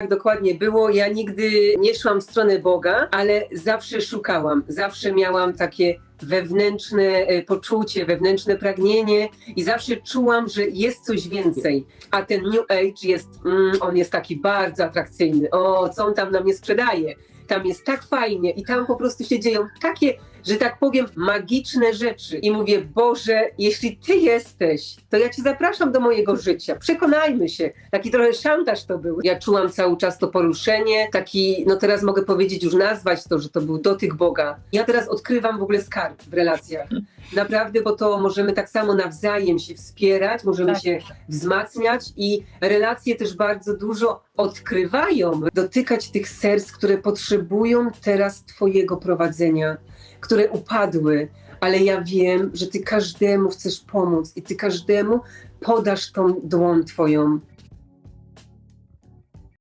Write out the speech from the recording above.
Tak dokładnie było. Ja nigdy nie szłam w stronę Boga, ale zawsze szukałam. Zawsze miałam takie wewnętrzne e, poczucie, wewnętrzne pragnienie i zawsze czułam, że jest coś więcej. A ten New Age jest, mm, on jest taki bardzo atrakcyjny. O, co on tam nam nie sprzedaje? Tam jest tak fajnie i tam po prostu się dzieją takie, że tak powiem, magiczne rzeczy. I mówię, Boże, jeśli Ty jesteś, to ja Cię zapraszam do mojego życia. Przekonajmy się. Taki trochę szantaż to był. Ja czułam cały czas to poruszenie, taki, no teraz mogę powiedzieć, już nazwać to, że to był dotyk Boga. Ja teraz odkrywam w ogóle skarb w relacjach. Naprawdę, bo to możemy tak samo nawzajem się wspierać, możemy Tak. się wzmacniać i relacje też bardzo dużo odkrywają, dotykać tych serc, które potrzebują teraz Twojego prowadzenia, które upadły, ale ja wiem, że Ty każdemu chcesz pomóc i Ty każdemu podasz tą dłoń Twoją.